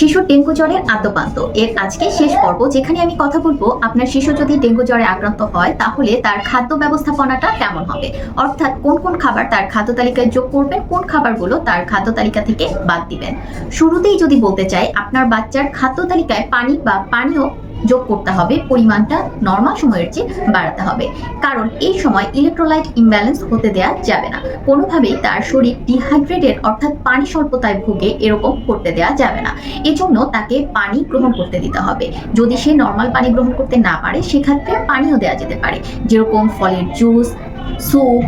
শিশুর ডেঙ্গু জ্বরের আদ্যপান্ত এর আজকে শেষ পর্ব, যেখানে আমি কথা বলব আপনার শিশু যদি ডেঙ্গু জ্বরে আক্রান্ত হয়, তাহলে তার খাদ্য ব্যবস্থাপনাটা কেমন হবে? অর্থাৎ কোন কোন খাবার তার খাদ্য তালিকায় যোগ করবেন, কোন খাবারগুলো তার খাদ্য তালিকা থেকে বাদ দিবেন। শুরুতেই যদি বলতে চাই, আপনার বাচ্চার খাদ্য তালিকায় পানি বা পানীয় যোগ করতে হবে, পরিমাণটা নর্মাল সময়ের চেয়ে বাড়াতে হবে। কারণ এই সময় ইলেকট্রোলাইট ইমব্যালেন্স হতে দেওয়া যাবে না। কোনোভাবেই তার শরীর ডিহাইড্রেটেড অর্থাৎ পানি স্বল্পতায় ভুগে এরকম করতে দেওয়া যাবে না। এজন্য তাকে পানি গ্রহণ করতে দিতে হবে। যদি সে নর্মাল পানি গ্রহণ করতে না পারে, সেক্ষেত্রে পানিও দেওয়া যেতে পারে। যেরকম ফলের জুস স্যুপ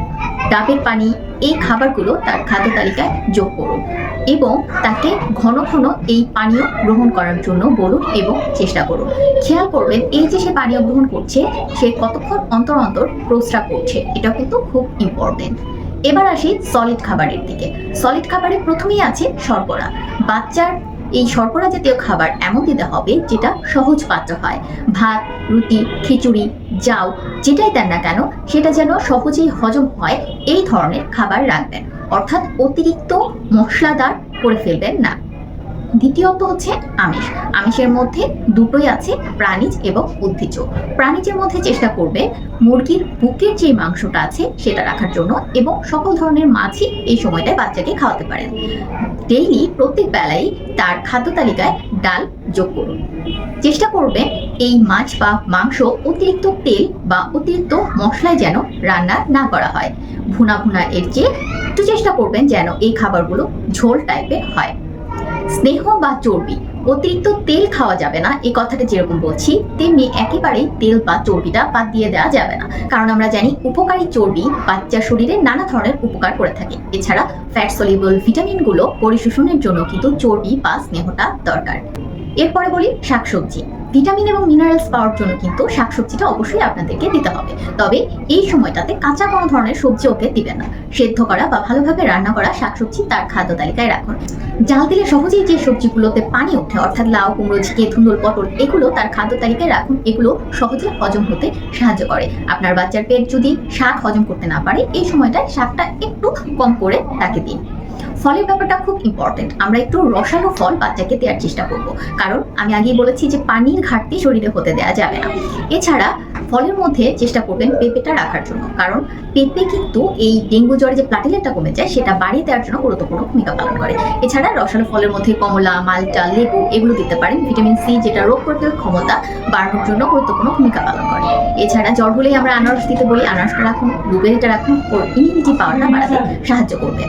ডাবের পানি এই খাবারগুলো তার খাদ্য তালিকায় যোগ করুন এবং তাকে ঘন ঘন এই পানীয় গ্রহণ করার জন্য বলুন এবং চেষ্টা করুন। খেয়াল করবেন, এই যে সে পানীয় গ্রহণ করছে, সে কতক্ষণ অন্তর অন্তর প্রস্রাব করছে এটা কিন্তু খুব ইম্পর্টেন্ট এবার আসি সলিড খাবারের দিকে। সলিড খাবারে প্রথমেই আছে শর্করা। বাচ্চার এই শর্করা জাতীয় খাবার এমন দিতে হবে যেটা সহজ পাত্র হয়। ভাত, রুটি, খিচুড়ি যাও যেটাই দেন না কেন, সেটা যেন সহজেই হজম হয়, এই ধরনের খাবার রাখবেন। অর্থাৎ অতিরিক্ত মশলাদার করে ফেলবেন না। দ্বিতীয়ত হচ্ছে আমিষ। আমিষের মধ্যে দুটোই আছে, প্রাণীজ এবং উদ্ভিজ্জ। প্রাণীজের মধ্যে চেষ্টা করবে মুরগির বুকের যে মাংসটা আছে সেটা রাখার জন্য এবং সকল ধরনের মাছই এই সময়টায় বাচ্চাকে খাওয়াতে পারেন ডেইলি প্রত্যেক বেলায় তার খাদ্য তালিকায় ডাল যোগ করুন। চেষ্টা করবে এই মাছ বা মাংস অতিরিক্ত তেল বা অতিরিক্ত মশলায় যেন রান্না না করা হয়। ভুনা ভুনা এর চেয়ে একটু চেষ্টা করবেন যেন এই খাবারগুলো ঝোল টাইপের হয়। স্নেহ বা চর্বি? অতিরিক্ত তেল খাওয়া যাবে না, এই কথাটা যেরকম বলছি, তেমনি একেবারেই তেল বা চর্বিটা বাদ দিয়ে দেওয়া যাবে না। কারণ আমরা জানি উপকারী চর্বি বাচ্চা শরীরে নানা ধরনের উপকার করে থাকে। এছাড়া ফ্যাট সলিবল ভিটামিনগুলো পরিশোষণের জন্য কিন্তু চর্বি বা স্নেহটা দরকার। এরপরে বলি শাকসবজি। ভিটামিন এবং মিনারেলস পাওয়ার জন্য কিন্তু শাকসবজিটা অবশ্যই আপনাদেরকে দিতে হবে। তবে এই সময়টাতে কাঁচা কোনো ধরনের সবজি ওকে দিবেন না। সেদ্ধ করা বা ভালোভাবে রান্না করা শাকসবজি তার খাদ্য তালিকায় রাখুন। জাল দিলে সহজেই যে সবজিগুলোতে পানি ওঠে, অর্থাৎ লাউ, কুমড়ো, ঝিঙে, ধুন্দুল, পটল, এগুলো তার খাদ্য তালিকায় রাখুন। এগুলো সহজে হজম হতে সাহায্য করে। আপনার বাচ্চার পেট যদি শাক হজম করতে না পারে, এই সময়টায় শাকটা একটু কম করে তাকে দিন। ফলের ব্যাপারটা খুব ইম্পর্টেন্ট আমরা একটু রসালো ফল বাচ্চাকে দেওয়ার চেষ্টা করব। কারণ আমি আগেই বলেছি যে পানির ঘাটতি শরীরে হতে দেওয়া যাবে না। এছাড়া ফলের মধ্যে চেষ্টা করবেন পেঁপেটা রাখার জন্য। কারণ পেঁপে কিন্তু এই ডেঙ্গু জ্বরে যে প্লাটিলেটটা কমে যায়, সেটা বাড়িয়ে দেওয়ার জন্য গুরুত্বপূর্ণ ভূমিকা পালন করে। এছাড়া রসালো ফলের মধ্যে কমলা, মালটা, লেবু এগুলো দিতে পারেন। ভিটামিন সি যেটা রোগ প্রতিরোধ ক্ষমতা বাড়ানোর জন্য গুরুত্বপূর্ণ ভূমিকা পালন করে। এছাড়া জ্বর হলেই আমরা আনারস দিতে বলি আনারসটা রাখুন, ব্লুবেরিটা রাখুন ইমিউনিটি পাওয়ারটা বাড়াতে সাহায্য করবে।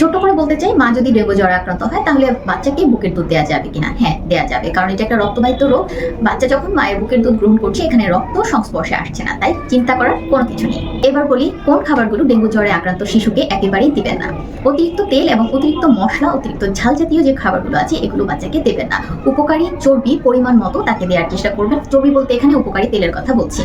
ছোট করে বলতে চাই, মা যদি ডেঙ্গু জ্বরে আক্রান্ত হয়, তাহলে বাচ্চাকে বুকের দুধ দেওয়া যাবে কিনা? হ্যাঁ দেওয়া যাবে। কারণ এটা একটা রক্তবাহিত রোগ। বাচ্চা যখন মায়ের বুকের দুধ গ্রহণ করছে, এখানে রক্ত সংস্পর্শে আসছে না, তাই চিন্তা করার কোনো কিছু নেই। এবার বলি কোন খাবারগুলো ডেঙ্গু জ্বরে আক্রান্ত শিশুকে একেবারেই দিবেন না? অতিরিক্ত তেল এবং অতিরিক্ত মশলা, অতিরিক্ত ঝাল জাতীয় যে খাবারগুলো আছে, এগুলো বাচ্চাকে দেবেন না। উপকারী চর্বি পরিমাণ মতো তাকে দেওয়ার চেষ্টা করবেন। চর্বি বলতে এখানে উপকারী তেলের কথা বলছি।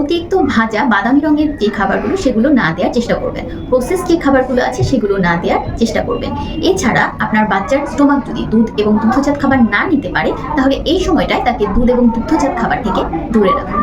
অতিরিক্ত ভাজা বাদামি রঙের যে খাবারগুলো, সেগুলো না দেওয়ার চেষ্টা করবেন। প্রসেস যে খাবারগুলো আছে, সেগুলো না দেওয়ার চেষ্টা করবেন। এছাড়া আপনার বাচ্চার স্টোমাক যদি দুধ এবং দুগ্ধজাত খাবার না নিতে পারে, তাহলে এই সময়টায় তাকে দুধ এবং দুগ্ধজাত খাবার থেকে দূরে রাখুন।